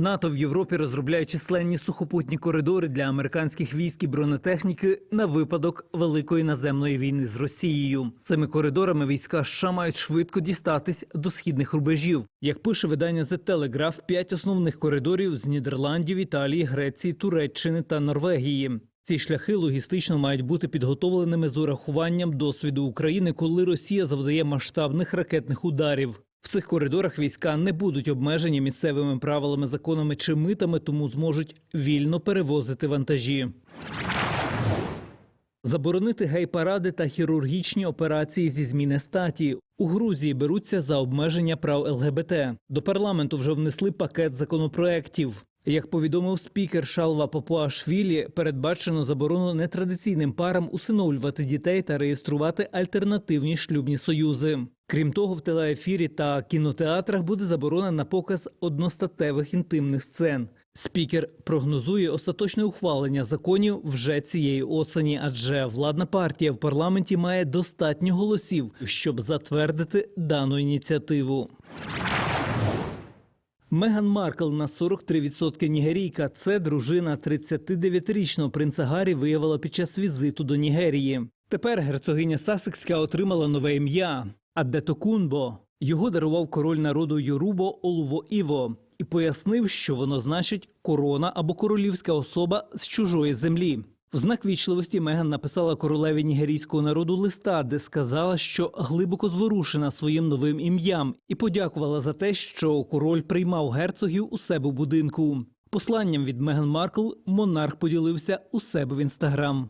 НАТО в Європі розробляє численні сухопутні коридори для американських військ і бронетехніки на випадок великої наземної війни з Росією. Цими коридорами війська США мають швидко дістатись до східних рубежів. Як пише видання The Telegraph, п'ять основних коридорів з Нідерландів, Італії, Греції, Туреччини та Норвегії. Ці шляхи логістично мають бути підготовленими з урахуванням досвіду України, коли Росія завдає масштабних ракетних ударів. В цих коридорах війська не будуть обмежені місцевими правилами, законами чи митами, тому зможуть вільно перевозити вантажі. Заборонити гей-паради та хірургічні операції зі зміни статі. У Грузії беруться за обмеження прав ЛГБТ. До парламенту вже внесли пакет законопроєктів. Як повідомив спікер Шалва Папуашвілі, передбачено заборону нетрадиційним парам усиновлювати дітей та реєструвати альтернативні шлюбні союзи. Крім того, в телеефірі та кінотеатрах буде заборона на показ одностатевих інтимних сцен. Спікер прогнозує остаточне ухвалення законів вже цієї осені, адже владна партія в парламенті має достатньо голосів, щоб затвердити дану ініціативу. Меган Маркл на 43% нігерійка. Це дружина 39-річного принца Гаррі виявила під час візиту до Нігерії. Тепер герцогиня Сасекська отримала нове ім'я Адетокунбо. Його дарував король народу Йорубо Олуво Іво і пояснив, що воно значить корона або королівська особа з чужої землі. В знак вічливості Меган написала королеві нігерійського народу листа, де сказала, що глибоко зворушена своїм новим ім'ям, і подякувала за те, що король приймав герцогів у себе в будинку. Посланням від Меган Маркл монарх поділився у себе в інстаграм.